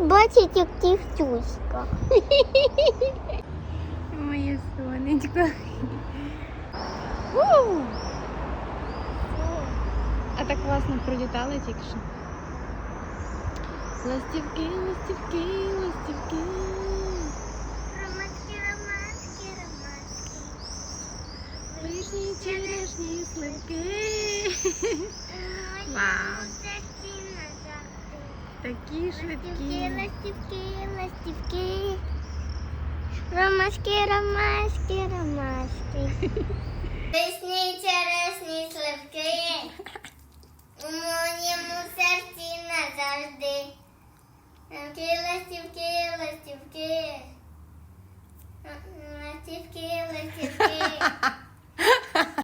бачить, як ти втюська. Моє сонечко. У! А так класно пролітали тільки що. Ластівки, ластівки, ластівки. Ромашки, ромашки, ромашки. Вишні, черешні, сливки. Вау. Такі Ластівки, швидкі. ластівки, ластівки. Ромашки, ромашки, ромашки. Весні, черешні, сливки. У моєму серці назавжди. Ластівки, ластівки, ластівки. Ластівки, ластівки.